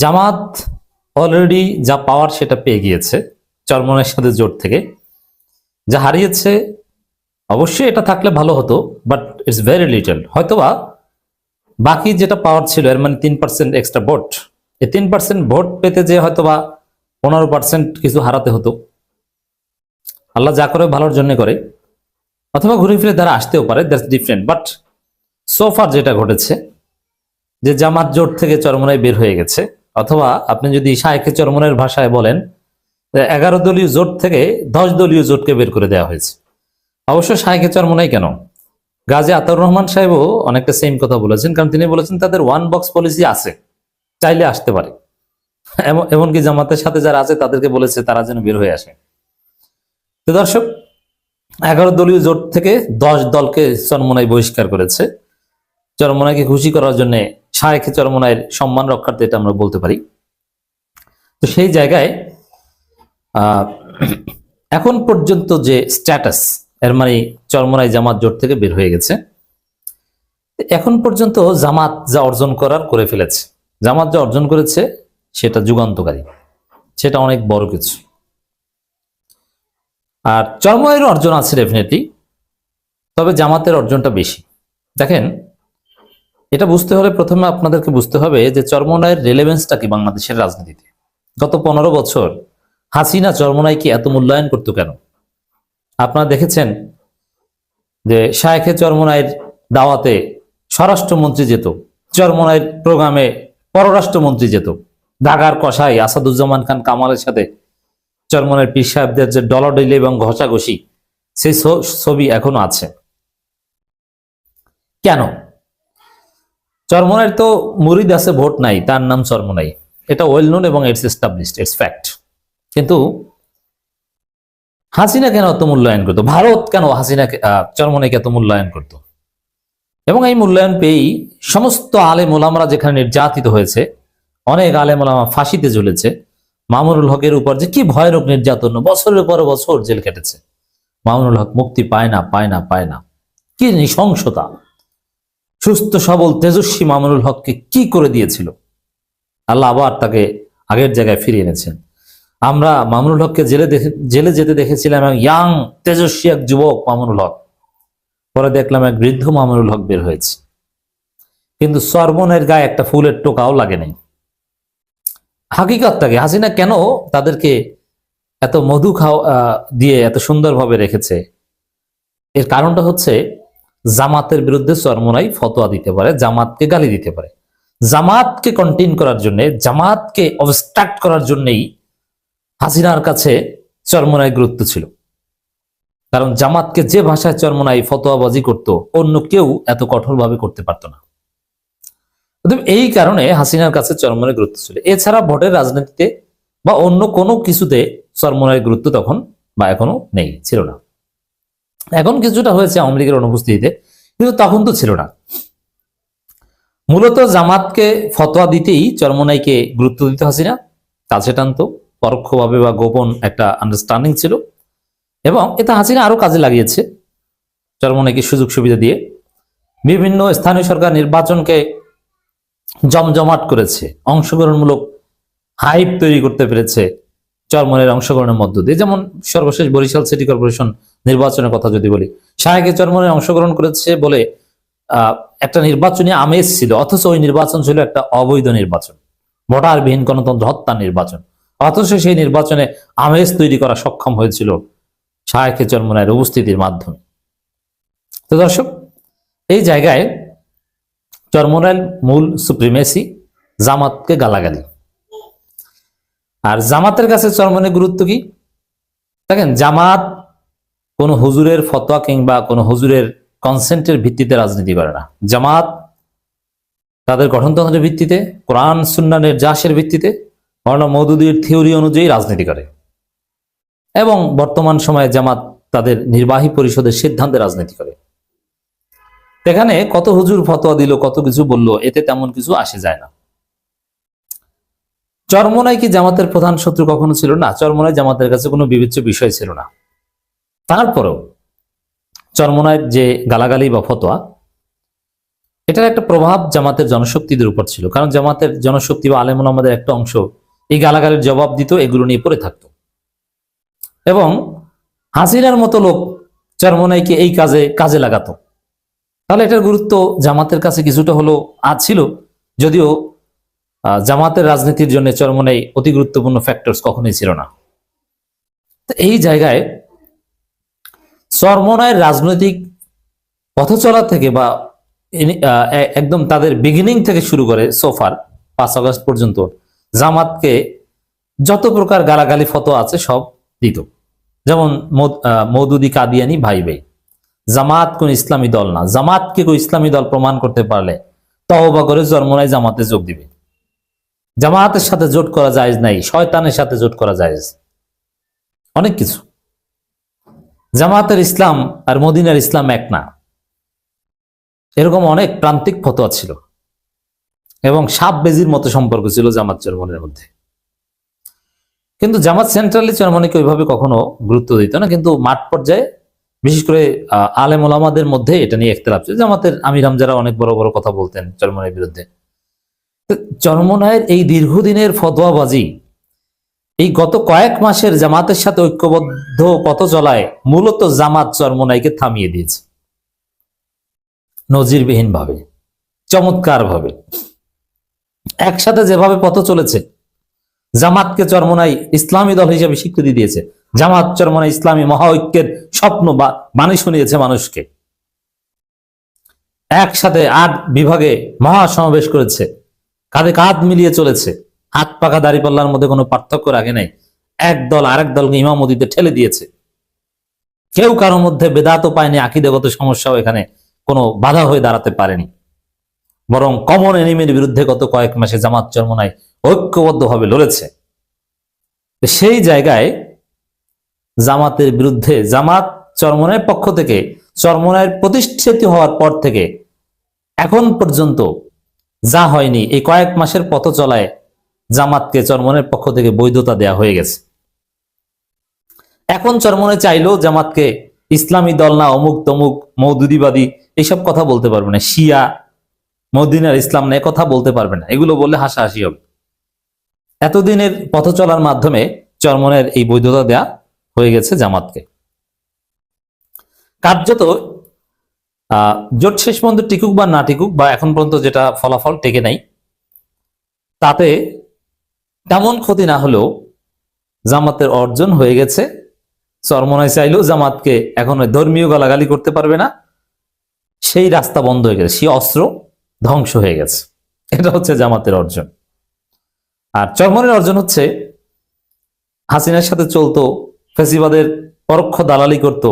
জামাত already যা পাওয়ার সেটা পেয়ে গিয়েছে চরমনের সাথে জোট থেকে। যা হারিয়েছে, অবশ্যই এটা থাকলে ভালো হতো বাট ইটস ভেরি লিটল হয়তোবা বাকি যেটা পাওয়ার ছিল, এর মানে তিন পার্সেন্ট এক্সট্রা ভোট এই তিন পার্সেন্ট ভোট পেতে যে হয়তোবা পনেরো পার্সেন্ট কিছু হারাতে হতো। আল্লাহ যা করে ভালোর জন্য করে। অথবা ঘুরে ফিরে তারা আসতেও পারে দ্যাটস ডিফারেন্ট বাট সোফার যেটা ঘটেছে, যে জামাত জোট থেকে চরমনায় বের হয়ে গেছে অথবা আপনি যদি শাহেখে চরমনের ভাষায় বলেন এগারো দলীয় জোট থেকে দশ দলীয় জোটকে বের করে দেওয়া হয়েছে। অবশ্য শাহেখে চরমনাই কেন? গাজী আতাউর রহমান সাহেবও অনেকটা সেম কথা বলেছেন, কারণ তিনি বলেছেন তাদের ওয়ান বক্স পলিসি আছে, চাইলে আসতে পারে। এমনকি জামাতের সাথে যারা আছে, তাদেরকে বলেছে তারা যেন বের হয়ে আসে। তো দর্শক, এগারো দলীয় জোট থেকে দশ দলকে চরমনাই বহিষ্কার করেছে। চরমনাইকে খুশি করার জন্য শাহেখে চরমনাইয়ের সম্মান রক্ষার্থে এটা আমরা বলতে পারি। তো সেই জায়গায় এখন পর্যন্ত যে স্ট্যাটাস, এর মানে চরমনাই জামাত জোট থেকে বের হয়ে গেছে, এখন পর্যন্ত জামাত যা অর্জন করার করে ফেলেছে। জামাত যা অর্জন করেছে, সেটা যুগান্তকারী। সেটা অনেক বড় কিছু। আর চরমনাইয়ের অর্জন আছে ডেফিনেটলি তবে জামাতের অর্জনটা বেশি। দেখেন এটা বুঝতে হলে প্রথমে আপনাদেরকে বুঝতে হবে যে চরমনাইয়ের রেলেভেন্সটা কি বাংলাদেশের রাজনীতিতে? গত পনেরো বছর হাসিনা চরমনাইকে এত মূল্যায়ন করতো কেন? আপনারা দেখেছেন যে শায়েখে চরমনাইয়ের দাওয়াতে স্বরাষ্ট্রমন্ত্রী যেত, চরমনাইয়ের প্রোগ্রামে পররাষ্ট্রমন্ত্রী যেত ঢাকার কষাই আসাদুজ্জামান খান কামালের সাথে চরমনের পীর সাহেবদের যে ডলাডলি এবং ঘষাঘষি, সেই ছবি এখনও আছে। কেন? চরমনাইয়ের তো মুরিদ আছে ভোট নাই তার নাম চরমনাই। এটা ওয়েল নোন এবং ইটস এস্টাবলিশড ইটস ফ্যাক্ট কিন্তু হাসিনা কেন এত মূল্যায়ন করতো? ভারত কেন হাসিনাকে আহ, চরমনাইকে এত মূল্যায়ন করতো? এবং এই মূল্যায়ন পেয়েই সমস্ত আলেম ওলামরা যেখানে নির্যাতিত হয়েছে অনেক আলেম ওলামা ফাঁসিতে ঝুলেছে মামুনুল হকের উপর যে কি ভয়ানক নির্যাতন বছরের পর বছর জেল কেটেছে মামুনুল হক মুক্তি পায় না পায় না পায় না। কি নৃশংসতা। সুস্থ, সবল, তেজস্বী মামুনুল হককে কি করে দিয়েছিল? আল্লাহ আবার তাকে আগের জায়গায় ফিরিয়ে এনেছেন। আমরা মামুনুল হককে জেলে দেখে, জেলে যেতে দেখেছিলাম এক ইয়াং তেজস্বী এক যুবক মামুনুল হক। পরে দেখলাম এক বৃদ্ধ মামুনুল হক বের হয়েছে। কিন্তু সর্বনের গায়ে একটা ফুলের টোকাও লাগে নাই। হাকিকতটাকে হাসিনা কেন তাদেরকে এত মধু খাওয়া দিয়ে এত সুন্দরভাবে রেখেছে? এর কারণটা হচ্ছে জামাতের বিরুদ্ধে চরমনাই ফতোয়া দিতে পারে, জামাতকে গালি দিতে পারে। জামাতকে কন্টেইন করার জন্য, জামাতকে অবস্ট্রাক্ট করার জন্যই হাসিনার কাছে চরমনাই গুরুত্ব ছিল। কারণ জামাতকে যে ভাষায় চরমনাই ফতোয়াবাজি করত, অন্য কেউ এত কঠোরভাবে করতে পারত না। এই কারণে হাসিনার কাছে চরমনের গুরুত্ব ছিল। এছাড়া ভোটের রাজনীতিতে বা অন্য কোনো কিছুতে চরমনের গুরুত্ব তখন বা এখনও নেই, ছিল না। এখন কিছুটা হয়েছে আওয়ামী লীগের অনুপস্থিতিতে, কিন্তু তখন তো ছিল না। মূলত জামাতকে ফতোয়া দিতেই চরমনাইকে গুরুত্ব দিতে হাসিনা কাছে টানতো পরোক্ষভাবে বা গোপন একটা আন্ডারস্ট্যান্ডিং ছিল এবং এটা হাসিনা আরও কাজে লাগিয়েছে চরমনাইকে সুযোগ সুবিধা দিয়ে। বিভিন্ন স্থানীয় সরকার নির্বাচনকে জমজমাট করেছে, অংশগ্রহণমূলক হাইপ তৈরি করতে পেরেছে চরমনের অংশগ্রহণের মধ্য দিয়ে, যেমন সর্বশেষ বরিশাল সিটি কর্পোরেশন নির্বাচনের কথা যদি বলি, শাহেকে চরমনে অংশগ্রহণ করেছে বলে একটা নির্বাচনী আমেজ ছিল, অথচ ওই নির্বাচন ছিল একটা অবৈধ নির্বাচন, ভোটারবিহীন গণতন্ত্র হত্যা নির্বাচন, অথচ সেই নির্বাচনে আমেজ তৈরি করা সক্ষম হয়েছিল শাহেকে চরমনের উপস্থিতির মাধ্যমে। তো দর্শক, এই জায়গায় চরমনাইল মূল সুপ্রিমেসি জামাতকে গালাগালি। আর জামাতের কাছে চরমনের গুরুত্ব কি? দেখেন, জামাত কোন হুজুরের ফতোয়া কিংবা কোন হুজুরের কনসেন্টের ভিত্তিতে রাজনীতি করে না। জামাত তাদের গঠনতন্ত্রের ভিত্তিতে, কোরআন সুন্নানের জাসের ভিত্তিতে, মৌলানা মৌদুদির থিওরি অনুযায়ী রাজনীতি করে। এবং বর্তমান সময়ে জামাত তাদের নির্বাহী পরিষদের সিদ্ধান্তে রাজনীতি করে। এখানে কত হুজুর ফতোয়া দিল, কত কিছু বলল, এতে তেমন কিছু আসে যায় না। চরমনাই কি জামাতের প্রধান শত্রু কখনো ছিল না? চরমনাই জামাতের কাছে কোনো বিবেচ্য বিষয় ছিল না। তারপরেও চরমনাইয়ের যে গালাগালি বা ফতোয়া, এটার একটা প্রভাব জামাতের জনশক্তিদের উপর ছিল। কারণ জামাতের জনশক্তি বা আলেমুল আমাদের একটা অংশ এই গালাগালির জবাব দিত, এগুলো নিয়ে পড়ে থাকতো। এবং হাসিনার মতো লোক চরমনাইকে এই কাজে কাজে লাগাতো? তাহলে এটার গুরুত্ব জামাতের কাছে কিছুটা হলো আজ ছিল। যদিও জামাতের রাজনীতির জন্য চরমনাই অতি গুরুত্বপূর্ণ ফ্যাক্টরস কখনোই ছিল না। এই জায়গায় চরমনায়ের রাজনৈতিক পথ চলা থেকে বা একদম তাদের বিগিনিং থেকে শুরু করে সোফার পাঁচ আগস্ট পর্যন্ত জামাতকে যত প্রকার গালাগালি ফটো আছে সব দিত। যেমন মৌদুদি কাদিয়ানি ভাই ভাই। জামাত কোন ইসলামী দল না। জামাতকে কোন ইসলামী দল প্রমাণ করতে পারলে তহবা করে জন্মনায় জামাতে যোগ দিবে। জামাতের সাথে জোট করা যায় নাই, শয়তানের সাথে জোট করা যায় অনেক কিছু। জামাতের ইসলাম আর মদিনার ইসলাম এক না। এরকম অনেক প্রান্তিক ফতোয়া ছিল এবং সাপ বেজির মতো সম্পর্ক ছিল জামাত চরমনের মধ্যে। কিন্তু জামাত সেন্ট্রালি চরমনিকে ওইভাবে কখনো গুরুত্ব দিত না, কিন্তু মাঠ পর্যায়ে বিশেষ করে আলেম ওলামাদের মধ্যে এটা নিয়ে একতলাপ ছিল। জামাতের আমির হামজারা অনেক বড় বড় কথা বলতেন চরমনের বিরুদ্ধে। চরমনায়ের এই দীর্ঘদিনের ফতোয়াবাজি, এই গত কয়েক মাসের জামাতের সাথে ঐক্যবদ্ধ পথ চলায় মূলত জামাত চরমনাইকে থামিয়ে দিয়েছে। নজিরবিহীন ভাবে চমৎকার ভাবে একসাথে যেভাবে পথ চলেছে, জামাতকে চরমনাই ইসলামী দল হিসেবে স্বীকৃতি দিয়েছে। জামাত চরমনাই ইসলামী মহা ঐক্যের স্বপ্ন বা বাণী শুনিয়েছে মানুষকে। একসাথে আট বিভাগে মহা সমাবেশ করেছে। কাঁধে কাঁধ মিলিয়ে চলেছে। হাত পাকা দাড়িপাল্লার মধ্যে কোনো পার্থক্য রাখে নাই। এক দল আরেক দলকে ইমামতিতে ঠেলে দিয়েছে। কেউ কারোর মধ্যে বেদাতও পায়নি, আকিদেগত সমস্যাও এখানে কোনো বাধা হয়ে দাঁড়াতে পারেনি। বরং কমন এনিমির বিরুদ্ধে গত কয়েক মাসে জামাত চরমনায় ঐক্যবদ্ধভাবে লড়েছে। সেই জায়গায় জামাতের বিরুদ্ধে, জামাত চরমনায়ের পক্ষ থেকে চরমনায়ের প্রতিষ্ঠিত হওয়ার পর থেকে এখন পর্যন্ত যা হয়নি, এই কয়েক মাসের পথ চলায় জামাতকে চরমনের পক্ষ থেকে বৈধতা দেয়া হয়ে গেছে। এখন চরমনে চাইলেও জামাতকে ইসলামী দল না অমুক তমুক মৌদুদিবাদী এইসব কথা বলতে পারবে না, শিয়া, মদিনার ইসলাম না কথা বলতে পারবে না, এগুলো বললে হাসাহাসি হবে। এতদিনের পথ চলার মাধ্যমে চরমনের এই বৈধতা দেয়া হয়ে গেছে জামাতকে। কার্যত জোট শেষ পর্যন্ত টিকুক বা না টিকুক, বা এখন পর্যন্ত যেটা ফলাফল টেকে নাই, তাতে তেমন ক্ষতি না হলেও জামাতের অর্জন হয়ে গেছে। চরমনায় চাইলেও জামাতকে এখন ধর্মীয় গালাগালি করতে পারবে না। সেই রাস্তা বন্ধ হয়ে গেছে, সেই অস্ত্র ধ্বংস হয়ে গেছে। এটা হচ্ছে জামাতের অর্জন। আর চরমনের অর্জন হচ্ছে, হাসিনার সাথে চলতো, ফেসিবাদের পরোক্ষ দালালি করত